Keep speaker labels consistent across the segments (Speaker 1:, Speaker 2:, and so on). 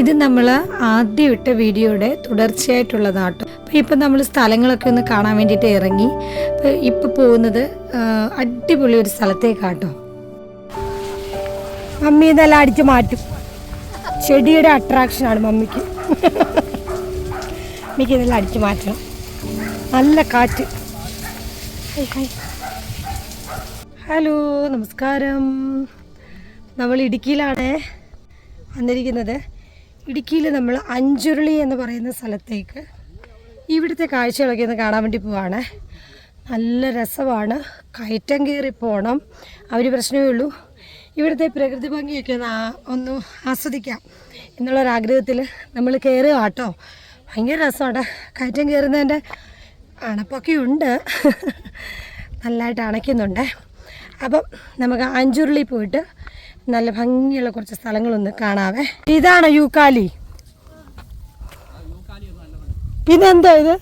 Speaker 1: ഇത് നമ്മൾ ആദ്യം ഇട്ട വീഡിയോയുടെ തുടർച്ചയായിട്ടുള്ളതാട്ടോ. അപ്പോൾ ഇപ്പം നമ്മൾ സ്ഥലങ്ങളൊക്കെ ഒന്ന് കാണാൻ വേണ്ടിയിട്ട് ഇറങ്ങി. ഇപ്പോൾ പോകുന്നത് അടിപൊളി ഒരു സ്ഥലത്തേക്കാട്ടോ. മമ്മി ഇതെല്ലാം അടിച്ച് മാറ്റും. ചെടിയുടെ അട്രാക്ഷനാണ് മമ്മിക്ക്. മമ്മിക്ക് ഇതെല്ലാം അടിച്ച് മാറ്റണം. നല്ല കാറ്റ്. ഹലോ നമസ്കാരം. നമ്മൾ ഇടുക്കിയിലാണ് വന്നിരിക്കുന്നത്. ഇടുക്കിയിൽ നമ്മൾ അഞ്ചുരുളി എന്ന് പറയുന്ന സ്ഥലത്തേക്ക് ഇവിടുത്തെ കാഴ്ചകളൊക്കെ ഒന്ന് കാണാൻ വേണ്ടി പോവാണ്. നല്ല രസമാണ്. കയറ്റം കയറി പോകണം ഒരു പ്രശ്നമേ ഉള്ളൂ. ഇവിടുത്തെ പ്രകൃതി ഭംഗിയൊക്കെ ഒന്ന് ഒന്ന് ആസ്വദിക്കാം എന്നുള്ളൊരാഗ്രഹത്തിൽ നമ്മൾ കയറുക കേട്ടോ. ഭയങ്കര രസമാണ്. കയറ്റം കയറുന്നതിന്റെ അണപ്പൊക്കെ ഉണ്ട്. നല്ലതായിട്ട് അണയ്ക്കുന്നുണ്ട്. അപ്പം നമുക്ക് അഞ്ചുരുളി പോയിട്ട് നല്ല ഭംഗിയുള്ള കുറച്ച് സ്ഥലങ്ങളൊന്ന് കാണാവേ. ഇതാണ് യൂക്കാലി. പിന്നെന്താ ഇത്?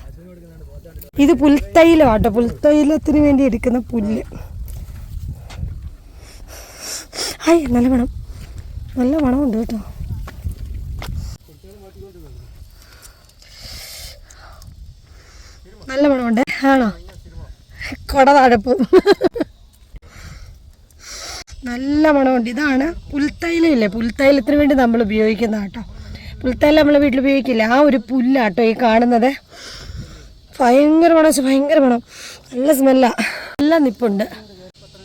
Speaker 1: ഇത് പുൽത്തൈലോ കേട്ടോ പുൽത്തൈലത്തിന് വേണ്ടി എടുക്കുന്ന പുല്ല്. ആയി നല്ല മണം. നല്ല മണമുണ്ട് കേട്ടോ. നല്ല മണമുണ്ട്. ആണോ? കൊട താഴപ്പൂ. നല്ല മണമുണ്ട്. ഇതാണ് പുൽത്തൈലം ഇല്ലേ പുൽത്തൈലത്തിന് വേണ്ടി നമ്മൾ ഉപയോഗിക്കുന്ന കേട്ടോ പുൽത്തൈലം നമ്മൾ വീട്ടിൽ ഉപയോഗിക്കില്ല. ആ ഒരു പുല്ലാട്ടോ ഈ കാണുന്നത്. ഭയങ്കര മണം ഭയങ്കര മണം. നല്ല സ്മെല്ലാ നല്ല നിപ്പുണ്ട്.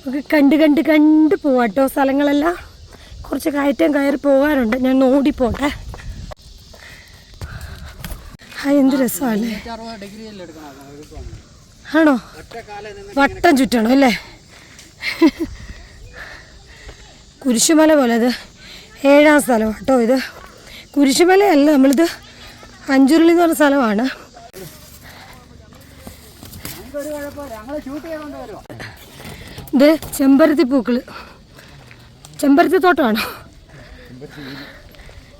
Speaker 1: നമുക്ക് കണ്ട് കണ്ട് കണ്ട് പോവാട്ടോ സ്ഥലങ്ങളെല്ലാം. കുറച്ച് കയറ്റം കയറി പോകാനുണ്ട്. ഞാൻ ഓടിപ്പോട്ടെ. എന്ത് രസമല്ലേ? ആണോ? വട്ടം ചുറ്റണം അല്ലേ? കുരിശുമല പോലെ അത് ഏഴാം സ്ഥലം കേട്ടോ ഇത്. കുരിശുമലയല്ല നമ്മളിത് അഞ്ചുരുളി എന്ന് പറഞ്ഞ സ്ഥലമാണ്. ഇത് ചെമ്പരത്തി പൂക്കൾ ചെമ്പരത്തി തോട്ടമാണോ?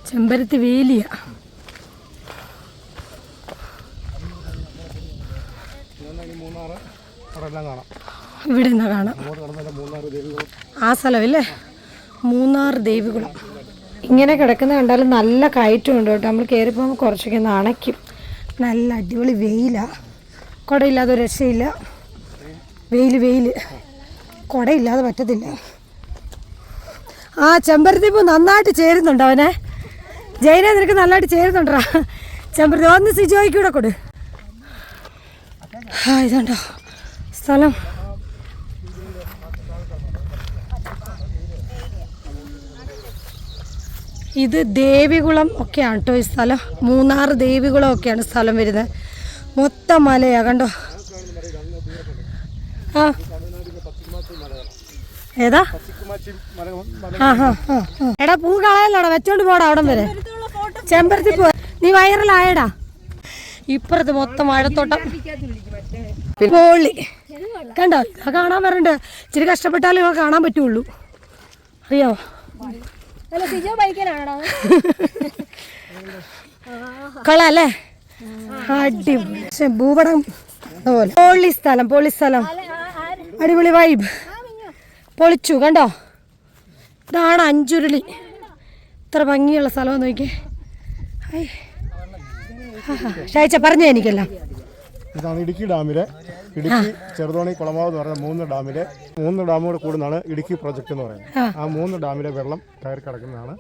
Speaker 1: ചെമ്പരത്തി വേലിയ
Speaker 2: അവിടെല്ലാം കാണാം
Speaker 1: ഇവിടെ നിന്നാ കാണാം. ആ സ്ഥലമല്ലേ? മൂന്നാർ ദേവികുളം. ഇങ്ങനെ കിടക്കുന്ന കണ്ടാലും നല്ല കയറ്റമുണ്ട് കേട്ടോ. നമ്മൾ കയറി പോകുമ്പോൾ കുറച്ചൊക്കെ ഒന്ന് നല്ല അടിപൊളി വെയിലാ. കുടയില്ലാതെ രക്ഷയില്ല. വെയിൽ വെയിൽ കുടയില്ലാതെ പറ്റത്തില്ല. ആ ചെമ്പരത്തി പൂ നന്നായിട്ട് ചേരുന്നുണ്ട് അവനെ? ജയനെ നിനക്ക് നന്നായിട്ട് ചേരുന്നുണ്ടാ? ചെമ്പരത്തി ഒന്ന് സിജോയ്ക്കൂടെ കൊടു. ആ ഇതുണ്ടോ? സ്ഥലം. ഇത് ദേവികുളം ഒക്കെയാണ് കേട്ടോ ഈ സ്ഥലം. മൂന്നാർ ദേവികുളം ഒക്കെയാണ് സ്ഥലം വരുന്നത്. മൊത്തം മലയാ കണ്ടോ? ആ. ഏതാ. എടാ പൂ കളയല്ലോടാ വെച്ചോണ്ട് പോടാ അവിടം വരെ. ചെമ്പരത്തി പോ. നീ വൈറലായടാ. ഇപ്പുറത്ത് മൊത്തം മഴത്തോട്ടം. പോളി. കണ്ടോ ഇതാ കാണാൻ വരണ്ട്. ഇച്ചിരി കഷ്ടപ്പെട്ടാലേ ഇവ കാണാൻ പറ്റുള്ളൂ. അറിയാമോ
Speaker 3: അല്ല
Speaker 1: അല്ലേ? അടിപൊളി. പക്ഷെ ഭൂപടം അതുപോലെ. പൊളി സ്ഥലം പൊളി സ്ഥലം. അടിപൊളി വൈബ് പൊളിച്ചു കണ്ടോ? ഇതാണ് അഞ്ചുരുളി. ഇത്ര ഭംഗിയുള്ള സ്ഥലം നോക്കിയേ. ഷായിച്ച പറഞ്ഞേ എനിക്കെല്ലാം.
Speaker 2: ഇതാണ് ഇടുക്കി ഡാമിലെ ഇടുക്കി ചെറുതോണി കുളമാവ് എന്ന് പറയുന്ന മൂന്ന് ഡാമിലെ മൂന്ന് ഡാമുകൂടെ കൂടുന്നതാണ് ഇടുക്കി പ്രോജക്റ്റ് എന്ന് പറയുന്നത്. ആ. മൂന്ന് ഡാമിലെ വെള്ളം കയറി കിടക്കുന്നതാണ്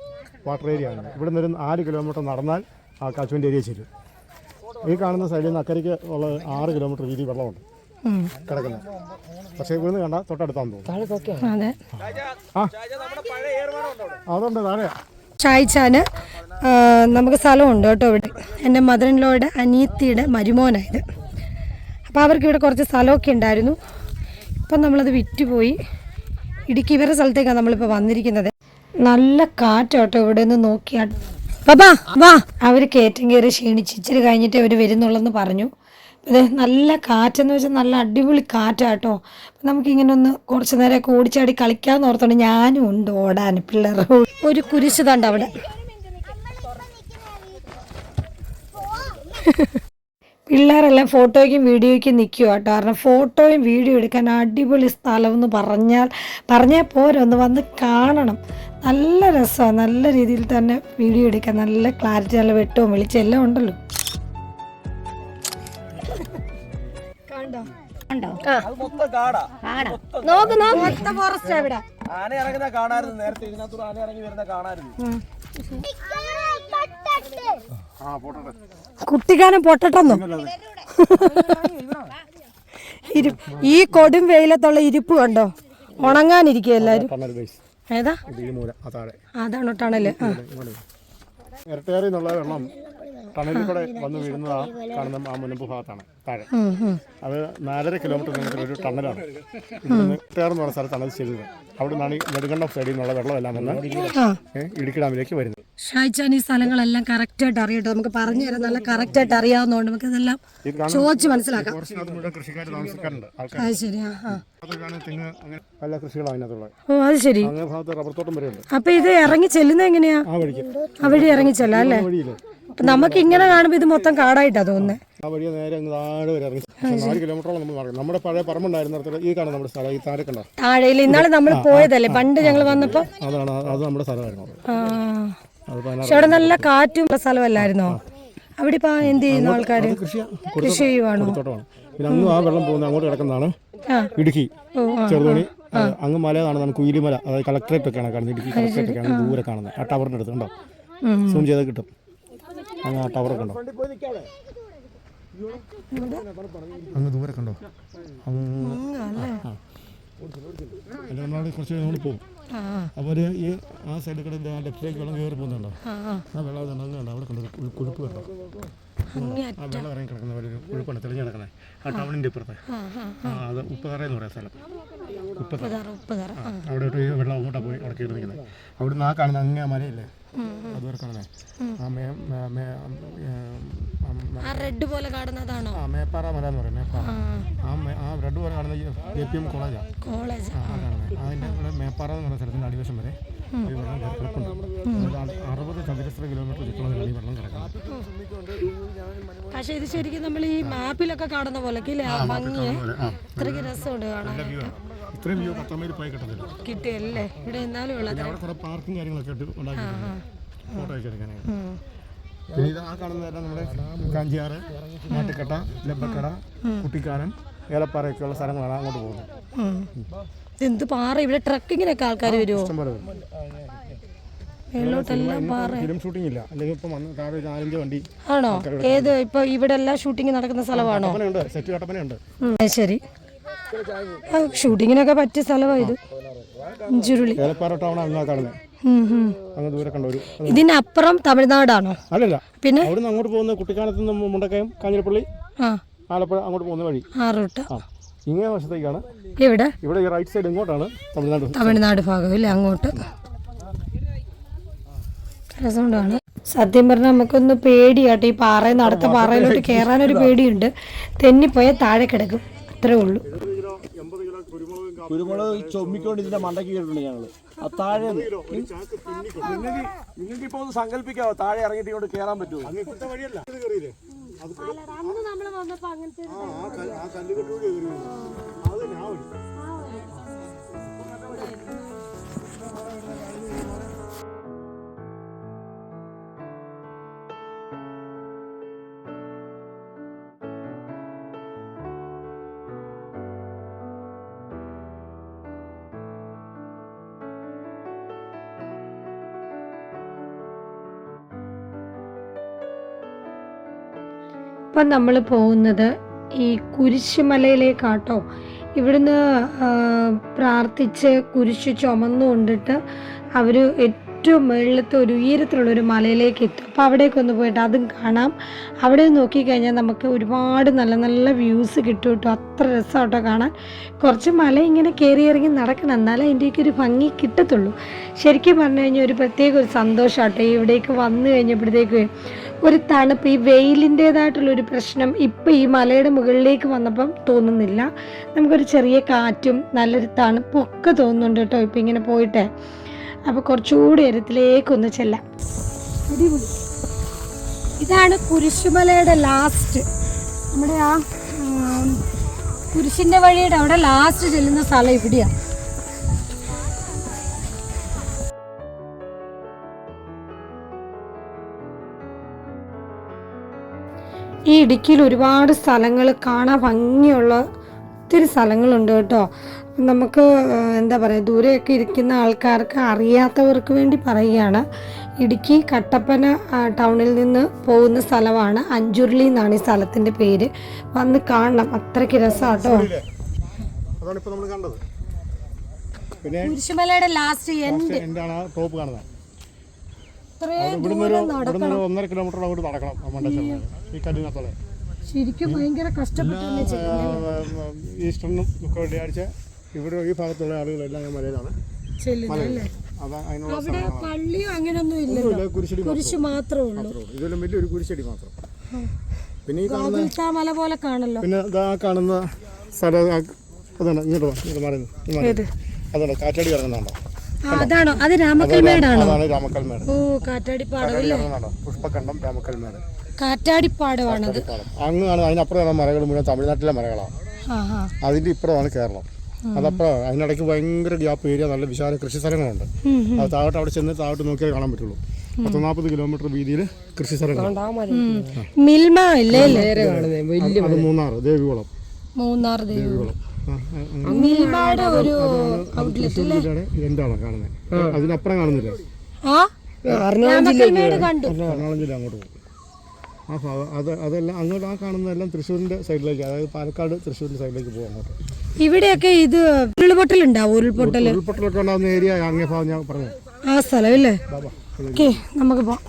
Speaker 2: വാട്ടർ ഏരിയ ആണ്. ഇവിടെ നിന്ന് ഒരു ആറ് കിലോമീറ്റർ നടന്നാൽ ആ കാച്ചുവന്റെ ഏരിയ ചേരും. ഈ കാണുന്ന സൈഡിൽ നിന്ന് അക്കരയ്ക്ക് ഉള്ള ആറ് കിലോമീറ്റർ വീതി വെള്ളമുണ്ട്. കിടക്കുന്നത്. പക്ഷേ ഇവിടുന്ന് കണ്ട തൊട്ടടുത്താന്ന് തോന്നുന്നു.
Speaker 1: അതെ.
Speaker 2: ആ. അതുണ്ട് താഴെ
Speaker 1: ഷായിച്ചാന് നമുക്ക് സ്ഥലമുണ്ട് കേട്ടോ ഇവിടെ. എന്റെ മദറിൻലോയുടെ അനിയത്തിയുടെ മരുമോനായത് അപ്പോൾ അവർക്ക് ഇവിടെ കുറച്ച് സ്ഥലമൊക്കെ ഉണ്ടായിരുന്നു. ഇപ്പം നമ്മളത് വിറ്റുപോയി. ഇടുക്കി ഇവരുടെ സ്ഥലത്തേക്കാണ് നമ്മളിപ്പോൾ വന്നിരിക്കുന്നത്. നല്ല കാറ്റോട്ടോ ഇവിടെ നിന്ന് നോക്കിയാൽ. ബാബാ വാ. അവർ കയറ്റം കയറി ക്ഷീണിച്ച് ഇച്ചിരി കഴിഞ്ഞിട്ട് അവർ വരുന്നുള്ളെന്ന് പറഞ്ഞു. ഇത് നല്ല കാറ്റെന്ന് വെച്ചാൽ നല്ല അടിപൊളി കാറ്റാട്ടോ. നമുക്കിങ്ങനെ ഒന്ന് കുറച്ച് നേരമൊക്കെ ഓടിച്ചാടി കളിക്കാമെന്ന് ഓർത്തോണ്ട് ഞാനും ഉണ്ട് ഓടാൻ പിള്ളേർ. ഒരു കുരിശ് തണ്ട് അവിടെ പിള്ളേരെല്ലാം ഫോട്ടോയ്ക്കും വീഡിയോയ്ക്കും നിൽക്കുക കേട്ടോ. കാരണം ഫോട്ടോയും വീഡിയോ എടുക്കാൻ അടിപൊളി സ്ഥലം എന്ന് പറഞ്ഞാൽ പറഞ്ഞാൽ പോരെ ഒന്ന് വന്ന് കാണണം. നല്ല രസമാണ് നല്ല രീതിയിൽ തന്നെ വീഡിയോ എടുക്കാൻ നല്ല ക്ലാരിറ്റി നല്ല വെട്ടവും വെളിച്ചം എല്ലാം ഉണ്ടല്ലോ. കണ്ടോ?
Speaker 3: ഉണ്ടോ നോക്ക് നോക്ക്.
Speaker 1: ഫോറസ്റ്റ് ഇവിടെ.
Speaker 4: ആന ഇറങ്ങുന്ന കാണായിരുന്നു. നേരത്തെ ഇതിനകത്തൂടെ ആന ഇറങ്ങി വരുന്ന
Speaker 2: പോട്ടെ
Speaker 1: കുട്ടിക്കാനം പൊട്ടട്ടെന്നോ? ഇരു ഈ കൊടും വെയിലത്തുള്ള ഇരിപ്പ് കണ്ടോ? ഉണങ്ങാനിരിക്കുക
Speaker 2: എല്ലാരും.
Speaker 1: ഏതാ? അതാണ് ടണൽ ആ.
Speaker 2: ഇരട്ടയാറി എന്നുള്ള വെള്ളം ടണലിൽ കൂടെ വന്ന് വീഴുന്നത് ആ കാണുന്ന ആ മുനമ്പ് ഭാഗത്താണ്. താഴെ. അത് നാലര കിലോമീറ്റർ നീളത്തിൽ ഒരു ടണലാണ്. എന്ന് പറഞ്ഞ സ്ഥലത്താണ് അത് ചെയ്തത്. അവിടെ നിന്നാണ് ഈ നെടുങ്കണ്ടം സൈഡിൽ നിന്നുള്ള വെള്ളമെല്ലാം വന്ന് ഇടുക്കി ഡാമിലേക്ക് വരുന്നത്.
Speaker 1: ഷാജാൻ ഈ സ്ഥലങ്ങളെല്ലാം കറക്റ്റായിട്ട് അറിയട്ടെ. നമുക്ക് പറഞ്ഞു തരാൻ നല്ല കറക്റ്റായിട്ട് അറിയാവുന്നതുകൊണ്ട് നമുക്ക് ഇതെല്ലാം
Speaker 2: ഇത്
Speaker 1: ചോദിച്ച് മനസ്സിലാക്കാം.
Speaker 2: കൃഷിക്കാർ താമസിക്കാറുണ്ട് ആൾക്കാർ പല അതിനകത്തുള്ളത്.
Speaker 1: ഓ അത് ശരി.
Speaker 2: അങ്ങേ ഭാഗത്ത് റബ്ബർ തോട്ടം വരെയുണ്ട്.
Speaker 1: അപ്പൊ ഇത് ഇറങ്ങി ചെല്ലുന്നത് എങ്ങനെയാ?
Speaker 2: ആ വഴിക്ക്.
Speaker 1: ആ വഴി ഇറങ്ങി ചെല്ലാം അല്ലേ? അപ്പൊ നമുക്ക് ഇങ്ങനെ കാണുമ്പോ ഇത് മൊത്തം കാടായിട്ടാ തോന്നുന്നത്
Speaker 2: ആ വഴി നേരെ അങ്ങ് താഴെ വരെ ഇറങ്ങി. നാല് കിലോമീറ്ററോളം നമ്മൾ നടക്കും. നമ്മുടെ പഴയ പറമ്പുണ്ടായിരുന്നിടത്തോളം ഈ കാണുന്ന നമ്മുടെ സ്ഥലം ഈ താഴെ കണ്ടോ
Speaker 1: താഴെയിൽ ഇന്നാളെ നമ്മൾ പോയതല്ലേ? പണ്ട് ഞങ്ങൾ വന്നപ്പോ?
Speaker 2: അതാണ് അത് നമ്മുടെ സ്ഥലമായിരുന്നു.
Speaker 1: പക്ഷെ അവിടെ നല്ല കാറ്റും സ്ഥലമല്ലായിരുന്നോ? അവിടെ ഇപ്പൊ എന്ത് ചെയ്യുന്നു ആൾക്കാര്?
Speaker 2: കൃഷി
Speaker 1: ചെയ്യുവാണോ?
Speaker 2: പിന്നെ അങ്ങ് ആ വെള്ളം പോകുന്ന അങ്ങോട്ട് കിടക്കുന്നതാണ് ഇടുക്കി. ചെറുതോണി. അങ്ങ് മല കാണുന്നതാണ് കുയിലിമല. അതായത് കളക്ടറേറ്റ് ഒക്കെയാണ് കാണുന്നത്. ഇടുക്കി കളക്ടറേറ്റ് ഒക്കെയാണ് ദൂരെ കാണുന്നത്. ആ ടവറിന്റെ അടുത്ത് കണ്ടോ സൂം ചെയ്താൽ കിട്ടും. അങ്ങ് ആ ടവറൊക്കെ ഉണ്ടോ അങ്ങ് ദൂരെ കണ്ടോ? അങ്ങ് നമ്മളവിടെ കുറച്ച് നമ്മൾ പോകും അപ്പോൾ ഒരു ഈ ആ സൈഡിൽ കൂടെ ആ ലെഫ്റ്റിലേക്ക് വെള്ളം കയറി പോകുന്നുണ്ടോ?
Speaker 1: ആ
Speaker 2: വെള്ളം അത് അങ്ങ് കണ്ടോ? അവിടെ കണ്ടോ? ഒരു കുഴുപ്പ് കണ്ടോ? ആ വെള്ളം ഇറങ്ങി കിടക്കുന്ന പോലെ ഒരു കുഴുപ്പാണ് തെളിഞ്ഞ് കിടക്കുന്നത്. ആ ടൗണിന്റെ ഇപ്പുറത്തെ.
Speaker 1: ആ
Speaker 2: അത് ഉപ്പതറ. എന്ന് പറയുന്ന സ്ഥലം ഉപ്പതറ അവിടെ ഒരു വെള്ളം അങ്ങോട്ടാണ് പോയി അവിടെ കയറി നിൽക്കുന്നത് അവിടുന്ന് ആ കാണുന്ന അങ്ങനെ മലയില്ലേ? ആ
Speaker 1: റെഡ് പോലെ കാണുന്നതാണോ?
Speaker 2: ആ മേപ്പാറ മല എന്ന് പറയും മേപ്പാറ. ആ. ആ റെഡ് പോലെ കാണുന്ന എ പി എം കോളേജാണ്
Speaker 1: കോളേജ്.
Speaker 2: ആ ആ കാണുന്നത് അതിന്റെ ഇവിടെ മേപ്പാറ എന്ന് പറയുന്ന സ്ഥലത്തിന്റെ അടിവശം വരെ ഈ വെള്ളം അറുപത് ചതുരശ്ര കിലോമീറ്റർ ചുറ്റളവിലാണ് ഈ വെള്ളം കിടക്കുന്നത്
Speaker 1: പക്ഷെ ഇത് ശരിക്കും നമ്മൾ ഈ മാപ്പിലൊക്കെ കാണുന്ന പോലെ ഭംഗിയെ ഇത്രയ്ക്ക് രസമുണ്ട് കാണാനായിട്ട്
Speaker 2: ഇത്രയും വ്യൂ പത്താമയിൽ പോയി കിട്ടത്തില്ല.
Speaker 1: കിട്ടിയല്ലേ? ഇവിടെ എന്നാലും ഉള്ളത്.
Speaker 2: അവിടെ കുറെ പാർക്കും കാര്യങ്ങളൊക്കെ ഉണ്ടാക്കിയിട്ടുണ്ട്. ഫോട്ടോ ഒക്കെ എടുക്കാനായിട്ട്. പിന്നെ ഇത് ആ കാണുന്നതെല്ലാം നമ്മുടെ കാഞ്ചിയാറ് മാട്ടിക്കട്ട ലബക്കട കുട്ടിക്കാനം ഏലപ്പാറയൊക്കെയുള്ള സ്ഥലങ്ങളാണ് അങ്ങോട്ട് പോകുന്നത്.
Speaker 1: എന്ത് പാറ? ഇവിടെ ട്രക്കിങ്ങിനൊക്കെ ആൾക്കാർ വരുമോ. മേലോട്ടെല്ലാം പാറ
Speaker 2: ഫിലിം ഷൂട്ടിംഗ് ഇല്ല. അല്ലെങ്കിൽ ഇപ്പം വന്ന് താഴെ നാലഞ്ച് വണ്ടി
Speaker 1: ആണോ? ഏത് ഇപ്പൊ ഇവിടെ എല്ലാം ഷൂട്ടിംഗ് നടക്കുന്ന സ്ഥലമാണോ?
Speaker 2: സെറ്റ് കട്ടപ്പനയുണ്ട്.
Speaker 1: ശരി. ഷൂട്ടിങ്ങിനൊക്കെ പറ്റിയ സ്ഥലമാണ് ഇത് ചുരുളി ഇതിനപ്പുറം തമിഴ്നാടാണോ?
Speaker 2: അല്ലല്ല.
Speaker 1: പിന്നെ?
Speaker 2: അവിടുന്ന് അങ്ങോട്ട് പോകുന്ന കുട്ടിക്കാനത്ത് നിന്ന് മുണ്ടക്കയം കാഞ്ഞിരപ്പള്ളി ആലപ്പുഴ അങ്ങോട്ട് പോകുന്ന വഴി.
Speaker 1: ആ റൂട്ട്.
Speaker 2: ആ. ഇങ്ങേ വശത്തേക്കാണ്.
Speaker 1: ഇവിടെ
Speaker 2: ഇവിടെ റൈറ്റ് സൈഡ് ഇങ്ങോട്ടാണ് തമിഴ്നാട്
Speaker 1: തമിഴ്നാട് ഭാഗം ഇല്ലേ അങ്ങോട്ട്? രസമുണ്ടാണ്. സത്യം പറഞ്ഞാൽ നമുക്കൊന്ന് പേടിയാട്ടോ ഈ പാറയിൽ നിന്ന് അടുത്ത പാറയിലോട്ട് കയറാനൊരു പേടിയുണ്ട്. തെന്നിപ്പോയാൽ താഴെ കിടക്കും. അത്രേ ഉള്ളൂ.
Speaker 4: കുരുമുളക് ഈ ചൊമ്മിക്കൊണ്ട് ഇതിന്റെ മണ്ടയ്ക്ക് കേട്ടിട്ടുണ്ട് ഞങ്ങൾ. ആ താഴെ നിങ്ങൾക്ക് നിങ്ങൾക്ക് ഇപ്പൊ ഒന്ന് സങ്കല്പിക്കാവോ? താഴെ ഇറങ്ങിയിട്ട് ഇങ്ങോട്ട് കേറാൻ പറ്റുമോ
Speaker 2: വഴിയല്ല. ഇത് കയറിയില്ലേ
Speaker 1: ഇപ്പം നമ്മൾ പോകുന്നത് ഈ കുരിശുമലയിലേക്കാട്ടോ. ഇവിടുന്ന് പ്രാർത്ഥിച്ച് കുരിശ് ചുമന്നുകൊണ്ടിട്ട് അവർ ഏറ്റവും മുകളിലത്തെ ഒരു ഉയരത്തിലുള്ള ഒരു മലയിലേക്ക് എത്തും. അപ്പോൾ അവിടേക്ക് ഒന്ന് പോയിട്ട് അതും കാണാം. അവിടെ നോക്കിക്കഴിഞ്ഞാൽ നമുക്ക് ഒരുപാട് നല്ല നല്ല വ്യൂസ് കിട്ടും കേട്ടോ. അത്ര രസമാട്ടോ കാണാൻ. കുറച്ച് മല ഇങ്ങനെ കയറി ഇറങ്ങി നടക്കണം. എന്നാലേ അതിന്റെയൊക്കെ ഒരു ഭംഗി കിട്ടത്തുള്ളൂ. ശരിക്കും പറഞ്ഞു കഴിഞ്ഞാൽ ഒരു പ്രത്യേക ഒരു സന്തോഷമാട്ടോ ഇവിടേക്ക് വന്നു കഴിഞ്ഞപ്പോഴത്തേക്ക്. ഒരു തണുപ്പ് ഈ വെയിലിന്റേതായിട്ടുള്ളൊരു പ്രശ്നം ഇപ്പം ഈ മലയുടെ മുകളിലേക്ക് വന്നപ്പം തോന്നുന്നില്ല. നമുക്കൊരു ചെറിയ കാറ്റും നല്ലൊരു തണുപ്പും ഒക്കെ തോന്നുന്നുണ്ട് കേട്ടോ ഇപ്പം ഇങ്ങനെ പോയിട്ട്. അപ്പോൾ കുറച്ചുകൂടി ഉയരത്തിലേക്കൊന്ന് ചെല്ലാം. അടിപൊളി. ഇതാണ് കുരിശുമലയുടെ ലാസ്റ്റ് നമ്മുടെ ആ കുരിശിന്റെ വഴിയുടെ അവിടെ ലാസ്റ്റ് ചെല്ലുന്ന സ്ഥലം ഇവിടെയാ. ഈ ഇടുക്കിയിൽ ഒരുപാട് സ്ഥലങ്ങൾ കാണാൻ ഭംഗിയുള്ള ഒത്തിരി സ്ഥലങ്ങളുണ്ട് കേട്ടോ. നമുക്ക് എന്താ പറയുക ദൂരെയൊക്കെ ഇരിക്കുന്ന ആൾക്കാർക്ക് അറിയാത്തവർക്ക് വേണ്ടി പറയുകയാണ്. ഇടുക്കി കട്ടപ്പന ടൗണിൽ നിന്ന് പോകുന്ന സ്ഥലമാണ്. അഞ്ചുരുളി എന്നാണ് ഈ സ്ഥലത്തിന്റെ പേര്. വന്ന് കാണണം. അത്രയ്ക്ക് രസമാട്ടോ.
Speaker 2: അതാണ് ഇപ്പോൾ നമ്മൾ കണ്ടത്. പിന്നെ
Speaker 1: കുരിശുമലയുടെ ലാസ്റ്റ് എൻഡ്
Speaker 2: എന്താണ് ആ ടോപ്പ് കാണുന്നത്. ഒന്നര കിലോമീറ്റർ അങ്ങോട്ട് നടക്കണം. ഈ കല്ലിനത്തോടെ
Speaker 1: ശരിക്കും ഭയങ്കര കഷ്ടപ്പെട്ടല്ലേ
Speaker 2: ഈസ്റ്ററിനും ഒക്കെ വെള്ളിയാഴ്ച ഇവിടെ ഈ ഭാഗത്തുള്ള ആളുകളെല്ലാം ഞാൻ മലയിലാണ്.
Speaker 1: അവിടെ പള്ളിയോ അങ്ങനെയൊന്നും
Speaker 2: സ്ഥലമില്ല, കുരിശടി
Speaker 1: മാത്രമേ ഉള്ളൂ.
Speaker 2: ഇതെല്ലാം വലിയൊരു കുരിശടി മാത്രം. പിന്നെ ഈ കാണുന്ന
Speaker 1: മല പോലെ കാണല്ലോ.
Speaker 2: പിന്നെ ഇതാ കാണുന്ന സ്ഥലം അതാണ്. ഇങ്ങോട്ട് ഇങ്ങോട്ട് അതാണ് കാറ്റാടി
Speaker 1: ഇറങ്ങുന്നുണ്ടോ അതാണോ? അത് രാമക്കൽമേടാണോ?
Speaker 2: അതാണ് രാമക്കൽമേട്.
Speaker 1: ഓ
Speaker 2: കാറ്റാടി പാടം പുഷ്പക്കണ്ടം രാമക്കൽമേട്.
Speaker 1: കാറ്റാടിപ്പാടമാണത്.
Speaker 2: അങ്ങാണ് അതിനപ്പുറമാണ് മലകൾ മുഴുവൻ തമിഴ്നാട്ടിലെ മലകളാണ് അതിന്റെ ഇപ്പുറമാണ് കേരളം. അതപ്പുറം അതിനിടയ്ക്ക് ഭയങ്കര ഗ്യാപ്പ് ഏരിയ നല്ല വിശാല കൃഷി സ്ഥലങ്ങളുണ്ട്. അത് താഴോട്ട് അവിടെ ചെന്ന് താഴോട്ട് നോക്കിയാൽ കാണാൻ പറ്റുള്ളൂ. പത്ത് നാൽപ്പത് കിലോമീറ്റർ വീതിയിൽ കൃഷി അത് മൂന്നാർ ദേവികുളം.
Speaker 1: മൂന്നാർ ദേവി
Speaker 2: ദേവികുളം. എന്താണ് കാണുന്നത് അതിനപ്പുറം കാണുന്നില്ല?
Speaker 1: ആ? രാമക്കൽമേട് കണ്ടു.
Speaker 2: എറണാകുളം ജില്ല അങ്ങോട്ട് പോകും ആ ഭാഗം അത് അതെല്ലാം അങ്ങോട്ട് ആ കാണുന്നതെല്ലാം തൃശ്ശൂരിന്റെ സൈഡിലേക്ക് അതായത് പാലക്കാട് തൃശ്ശൂരിന്റെ സൈഡിലേക്ക് പോകും അങ്ങോട്ട്
Speaker 1: ഇവിടെയൊക്കെ ഇത് ഉരുൾപൊട്ടൽ ഉണ്ടാവും ഉരുൾപൊട്ടൽ
Speaker 2: ഉരുൾപൊട്ടലൊക്കെ ഉണ്ടാകുന്ന ഏരിയ അങ്ങേ ഭാഗം ഞാൻ പറഞ്ഞു
Speaker 1: ആ സ്ഥലം ഓക്കെ നമുക്ക് പോവാം.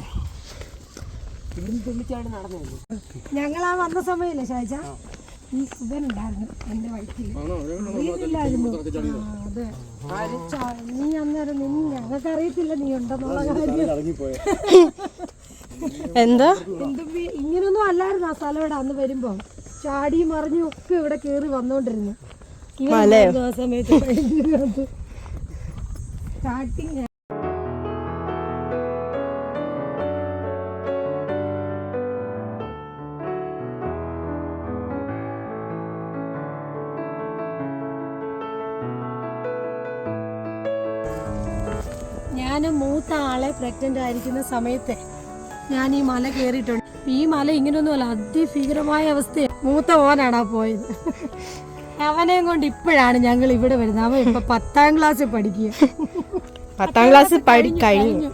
Speaker 1: ഞങ്ങൾ ആ വന്ന സമയല്ലേ ഷാജ? ഈ സുഖനുണ്ടായിരുന്നു എന്റെ വയറ്റിൽ അറിയില്ലായിരുന്നു ആ, അതെ. നീ അന്നേരം നീ ഞങ്ങൾക്ക് അറിയത്തില്ല നീ ഉണ്ടെന്നുള്ള കാര്യം. എന്താ? എന്തും ഇങ്ങനൊന്നും അല്ലായിരുന്നു ആ സ്ഥലം ഇവിടെ അന്ന് വരുമ്പോ. ചാടി മറിഞ്ഞു ഒക്കെ ഇവിടെ കേറി വന്നോണ്ടിരുന്നു. ആ സമയത്ത് സ്റ്റാർട്ടിങ് ഞാൻ മൂത്ത ആളെ പ്രഗ്നന്റ് ആയിരിക്കുന്ന സമയത്ത് ഞാൻ ഈ മല കയറിയിട്ടുണ്ട് ഈ മല ഇങ്ങനെയൊന്നുമല്ല അതിഭീകരമായ അവസ്ഥയാണ് മൂത്ത ഓനാണ് ആ പോയത്. അവനെയും കൊണ്ട് ഇപ്പോഴാണ് ഞങ്ങൾ ഇവിടെ വരുന്നത്. അവൻ ഇപ്പൊ പത്താം ക്ലാസ്സിൽ പഠിക്കുക.
Speaker 3: പത്താം ക്ലാസ് പഠി കഴിഞ്ഞു.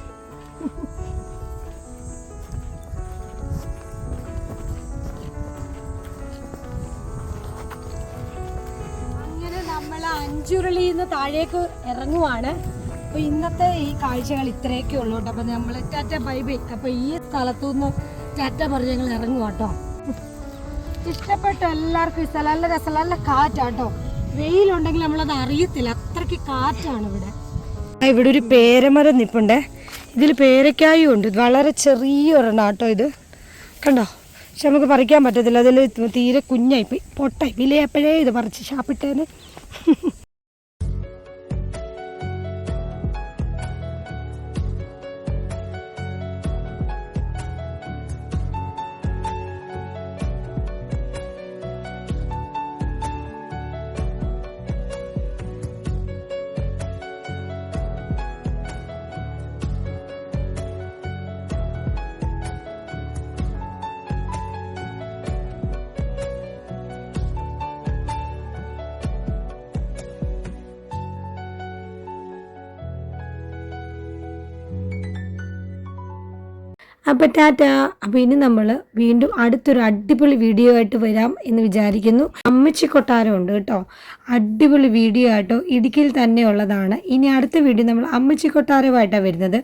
Speaker 1: അങ്ങനെ നമ്മൾ അഞ്ചുരുളിയിൽ നിന്ന് താഴേക്ക് ഇറങ്ങുവാണ്. അപ്പൊ ഇന്നത്തെ ഈ കാഴ്ചകൾ ഇത്രയൊക്കെ ഉള്ളൂ കേട്ടോ. അപ്പൊ നമ്മൾ ടാറ്റ ബൈ ബൈ. അപ്പൊ ഈ സ്ഥലത്തു നിന്ന് ടാറ്റ പറഞ്ഞ് ഞങ്ങൾ ഇറങ്ങും കേട്ടോ. ഇഷ്ടപ്പെട്ട എല്ലാവർക്കും ഈ സ്ഥലം നല്ല രസം നല്ല കാറ്റാട്ടോ വെയിലുണ്ടെങ്കിൽ നമ്മളത് അറിയത്തില്ല. അത്രയ്ക്ക് കാറ്റാണ് ഇവിടെ. ഇവിടെ ഒരു പേരമരം നിപ്പുണ്ടേ. ഇതിൽ പേരക്കായും ഉണ്ട്. വളരെ വളരെ ചെറിയൊരെണ്ണം കേട്ടോ ഇത്. കണ്ടോ? പക്ഷെ നമുക്ക് പറിക്കാൻ പറ്റത്തില്ല. അതിൽ തീരെ കുഞ്ഞായിപ്പോയി പൊട്ടായി വിലയപ്പോഴേ ഇത് പറിച്ച് ഷാപ്പിട്ടേന് അപ്പോൾ ടാറ്റ. അപ്പോൾ ഇനി നമ്മൾ വീണ്ടും അടുത്തൊരു അടിപൊളി വീഡിയോ ആയിട്ട് വരാം എന്ന് വിചാരിക്കുന്നു. അമ്മച്ചി കൊട്ടാരം ഉണ്ട് കേട്ടോ. അടിപൊളി വീഡിയോ ആയിട്ടോ ഇടുക്കിയിൽ തന്നെ ഉള്ളതാണ്. ഇനി അടുത്ത വീഡിയോ നമ്മൾ അമ്മച്ചി കൊട്ടാരമായിട്ടാണ് വരുന്നത്.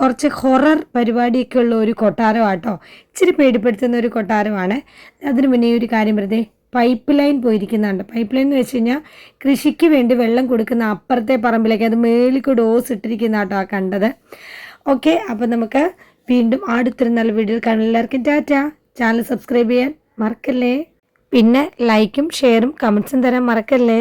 Speaker 1: കുറച്ച് ഹൊറർ പരിപാടിയൊക്കെ ഉള്ള ഒരു കൊട്ടാരമാട്ടോ. ഇച്ചിരി പേടിപ്പെടുത്തുന്ന ഒരു കൊട്ടാരമാണ്. അതിന് മുന്നേ ഒരു കാര്യം വെറുതെ പൈപ്പ് ലൈൻ പോയിരിക്കുന്നുണ്ട്. പൈപ്പ് ലൈൻ എന്ന് വെച്ച് കഴിഞ്ഞാൽ കൃഷിക്ക് വേണ്ടി വെള്ളം കൊടുക്കുന്ന അപ്പുറത്തെ പറമ്പിലേക്ക് അത് മേളിക്ക് ഡോസ് ഇട്ടിരിക്കുന്ന കേട്ടോ ആ കണ്ടത്. ഓക്കെ അപ്പം നമുക്ക് വീണ്ടും അടുത്തൊരു നല്ല വീഡിയോ കാണാൻ എല്ലാവർക്കും ടാറ്റ. ചാനൽ സബ്സ്ക്രൈബ് ചെയ്യാൻ മറക്കല്ലേ? പിന്നെ ലൈക്കും ഷെയറും കമൻസും തരാൻ മറക്കല്ലേ?